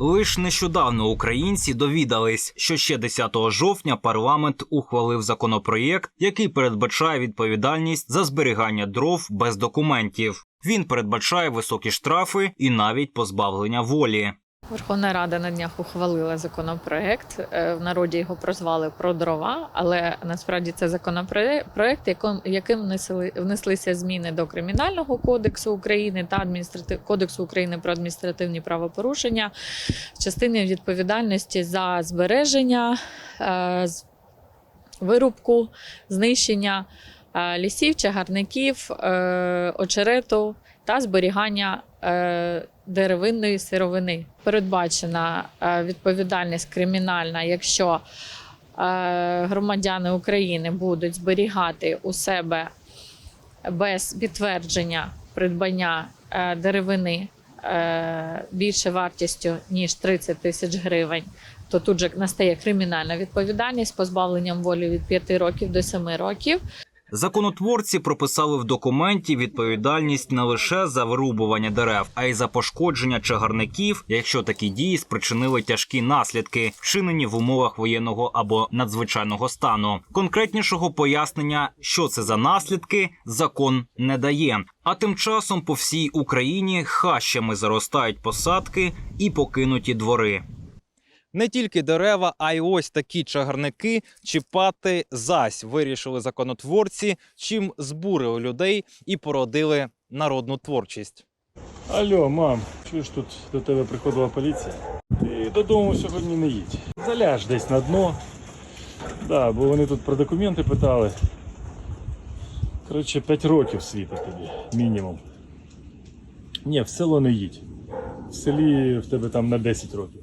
Лиш нещодавно українці довідались, що ще 10 жовтня парламент ухвалив законопроєкт, який передбачає відповідальність за зберігання дров без документів. Він передбачає високі штрафи і навіть позбавлення волі. Верховна Рада на днях ухвалила законопроект. Е, В народі його прозвали про дрова, але насправді це законопроект, яким, яким внесли, внеслися зміни до кримінального кодексу України та адміністратив кодексу України про адміністративні правопорушення в частині відповідальності за збереження, е, вирубку, знищення е, лісів, чагарників, очерету та зберігання е, деревинної сировини. Передбачена е, відповідальність кримінальна, якщо е, громадяни України будуть зберігати у себе без підтвердження придбання деревини більше вартістю ніж 30 тисяч гривень. То тут же настає кримінальна відповідальність з позбавленням волі від 5 років до 7 років. Законотворці прописали в документі відповідальність не лише за вирубування дерев, а й за пошкодження чагарників, якщо такі дії спричинили тяжкі наслідки, вчинені в умовах воєнного або надзвичайного стану. Конкретнішого пояснення, що це за наслідки, закон не дає. А тим часом по всій Україні хащами заростають посадки і покинуті двори. Не тільки дерева, а й ось такі чагарники чіпати зась вирішили законотворці, чим збурили людей і породили народну творчість. Алло, мам, чуєш, тут до тебе приходила поліція? Ти додому сьогодні не їдь. Заляж десь на дно. Да, бо вони тут про документи питали. Коротше, 5 років світить тобі, мінімум. Ні, в село не їдь. В селі в тебе там на 10 років.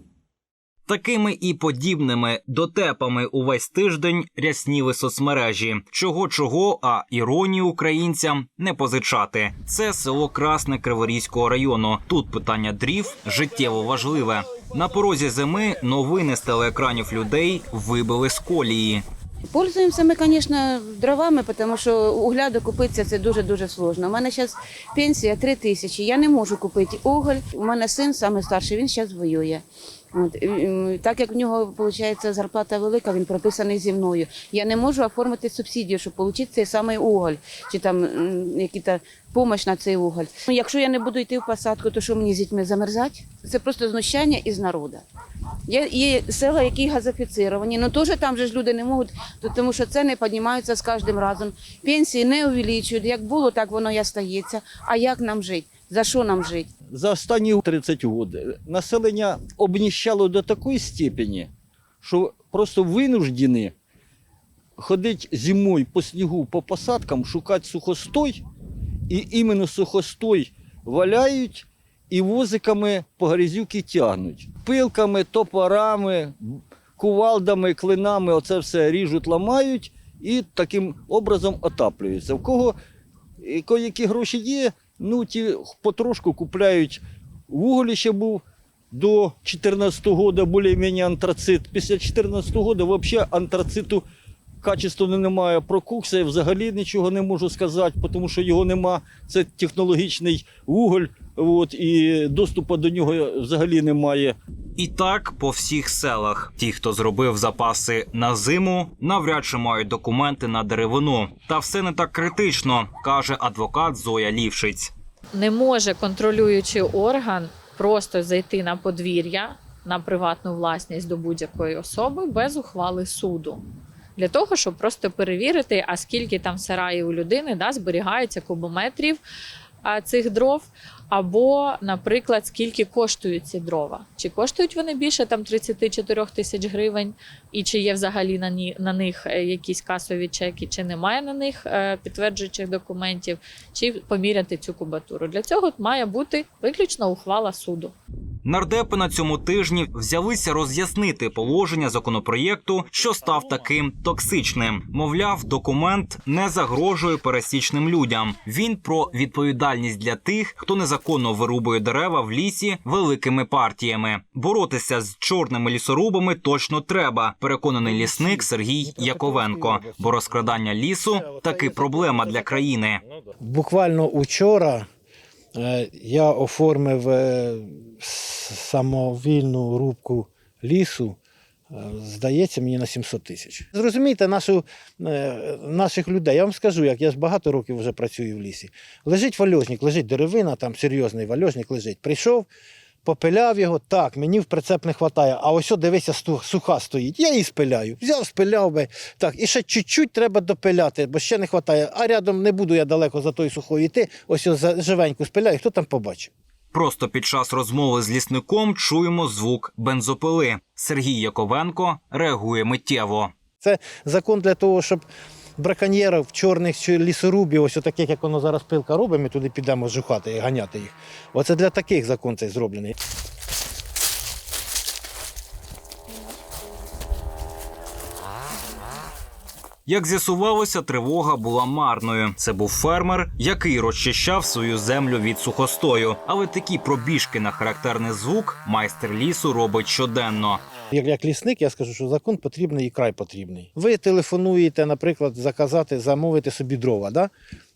Такими і подібними дотепами увесь тиждень рясніли соцмережі. Чого чого, а іронії українцям не позичати. Це село Красне Криворізького району. Тут питання дрів життєво важливе. На порозі зими новини з телеекранів людей вибили з колії. Пользуємося ми, звісно, дровами, тому що угля докупитися це дуже-дуже сложно. У мене зараз пенсія 3 тисячі, я не можу купити уголь. У мене син саме старший, він зараз воює. Так як в нього виходить зарплата велика, він прописаний зі мною. Я не можу оформити субсидію, щоб отримати цей самий уголь, чи там якісь допомога на цей уголь. Ну, якщо я не буду йти в посадку, то що мені з дітьми замерзати? Це просто знущання із народу. Є, є села, які газофіцировані, ну теж там же ж люди не можуть, тому що ціни піднімаються з кожним разом. Пенсії не увеличують. Як було, так воно і остається. А як нам жити? За що нам жити? За останні 30 років населення обніщало до такої степені, що просто винуждені ходити зимою по снігу по посадкам, шукати сухостой, і іменно сухостой валяють і возиками по грязюки тягнуть. Пилками, топорами, кувалдами, клинами оце все ріжуть, ламають і таким образом отаплюються. В кого які гроші є, ну ті потрошку купляють. Вуголь ще був до 14 року більш-менш антрацит. Після 14 року взагалі антрациту качества немає. Про кукса я взагалі нічого не можу сказати, тому що його нема. Це технологічний вуголь, от, і доступу до нього взагалі немає. І так по всіх селах. Ті, хто зробив запаси на зиму, навряд чи мають документи на деревину. Та все не так критично, каже адвокат Зоя Лівшиць. Не може контролюючий орган просто зайти на подвір'я на приватну власність до будь-якої особи без ухвали суду. Для того, щоб просто перевірити, а скільки там сараї у людини да, зберігається кубометрів цих дров, або, наприклад, скільки коштують ці дрова. Чи коштують вони більше там 34 тисяч гривень, і чи є взагалі на, ні, на них е, якісь касові чеки, чи немає на них е, підтверджуючих документів, чи поміряти цю кубатуру. Для цього має бути виключно ухвала суду. Нардепи на цьому тижні взялися роз'яснити положення законопроєкту, що став таким токсичним. Мовляв, документ не загрожує пересічним людям. Він про відповідальність для тих, хто незаконно вирубує дерева в лісі великими партіями. Боротися з чорними лісорубами точно треба. Переконаний лісник Сергій Яковенко. Бо розкрадання лісу таки проблема для країни. Буквально учора Я оформив е, самовільну рубку лісу. е, Здається, мені на 700 тисяч. Зрозумійте нашу, е, наших людей. Я вам скажу, як я ж багато років вже працюю в лісі. Лежить вальожник, лежить деревина, там серйозний вальожник лежить. Прийшов, попиляв його, так, мені в прицеп не вистачає, а ось дивися, суха стоїть. Я її спиляю. Взяв, спиляв би. Так, і ще чуть-чуть треба допиляти, бо ще не вистачає. А рядом не буду я далеко за той сухою йти. Ось за- живеньку спиляю, хто там побачить. Просто під час розмови з лісником чуємо звук бензопили. Сергій Яковенко реагує миттєво. Це закон для того, щоб браконьєрів, чорних лісорубів, ось таких, як воно зараз пилка робить, ми туди підемо жухати і ганяти їх. Оце для таких закон цей зроблений. Як з'ясувалося, тривога була марною. Це був фермер, який розчищав свою землю від сухостою. Але такі пробіжки на характерний звук майстер лісу робить щоденно. Як, як лісник, я скажу, що закон потрібний і край потрібний. Ви телефонуєте, наприклад, заказати, замовити собі дрова. Да?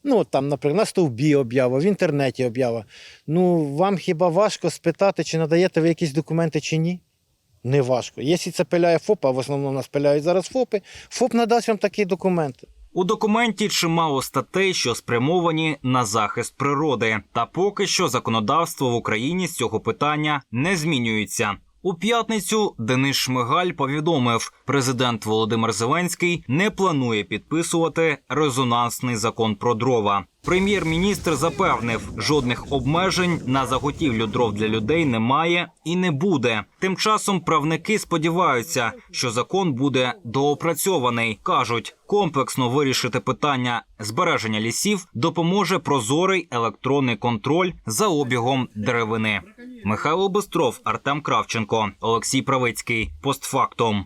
Ну, там, наприклад, на стовбі об'ява, в інтернеті об'ява. Ну, вам хіба важко спитати, чи надаєте ви якісь документи чи ні? Не важко. Якщо це пиляє ФОП, а в основному нас пиляють зараз ФОПи, ФОП надасть вам такі документи. У документі чимало статей, що спрямовані на захист природи. Та поки що законодавство в Україні з цього питання не змінюється. У п'ятницю Денис Шмигаль повідомив, президент Володимир Зеленський не планує підписувати резонансний закон про дрова. Прем'єр-міністр запевнив, жодних обмежень на заготівлю дров для людей немає і не буде. Тим часом правники сподіваються, що закон буде доопрацьований. кажуть, комплексно вирішити питання збереження лісів допоможе прозорий електронний контроль за обігом деревини. Михайло Бистров, Артем Кравченко, Олексій Правицький. Постфактум.